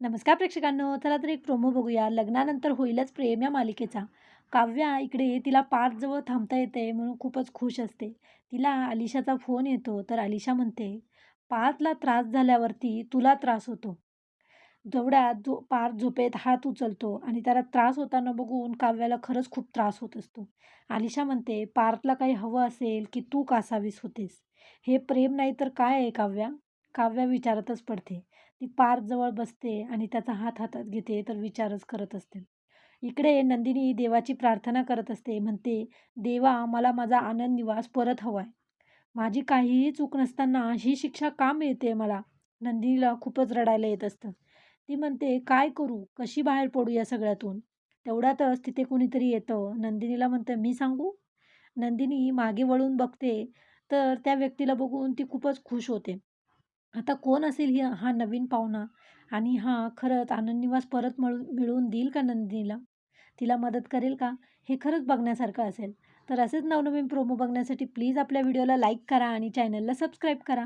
नमस्कार प्रेक्षकांनो चला तर एक प्रोमो बघूया. लग्नानंतर होईलच प्रेम या मालिकेचा. काव्या इकडे तिला पार्कजवळ थांबता येते म्हणून खूपच खुश असते. तिला अलिशाचा फोन येतो तर अलिशा म्हणते पार्थला त्रास झाल्यावरती तुला त्रास होतो. जेवढ्यात जो पार झोपेत हात उचलतो आणि त्याला त्रास होताना बघून काव्याला खरंच खूप त्रास होत असतो. आलिशा म्हणते पार्थला काही हवं असेल की तू कासावीस होतेस? हे प्रेम नाही तर काय आहे काव्या? काव्या विचारातच पडते. ती पार्थजवळ बसते आणि त्याचा हात हातात घेते तर विचारच करत असते. इकडे नंदिनी देवाची प्रार्थना करत असते. म्हणते देवा मला माझा आनंद निवास परत हवा आहे माझी काहीही चूक नसताना ही शिक्षा का मिळते मला? नंदिनीला खूपच रडायला येत असतं. ती म्हणते काय करू? कशी बाहेर पडू या सगळ्यातून? तेवढ्यातच तिथे कुणीतरी येतं. नंदिनीला म्हणतं मी सांगू? नंदिनी मागे वळून बघते तर त्या व्यक्तीला बघून ती खूपच खुश होते. आता कोण असेल ही हा नवीन पाहुणा? आणि हा खरंच आनंदनिवास परत मिळून मिळवून देईल का नंदिनीला? तिला मदत करेल का? हे खरंच बघण्यासारखं असेल. तर असेच नवनवीन प्रोमो बघण्यासाठी प्लीज आपल्या व्हिडिओला लाईक करा आणि चॅनलला सबस्क्राईब करा.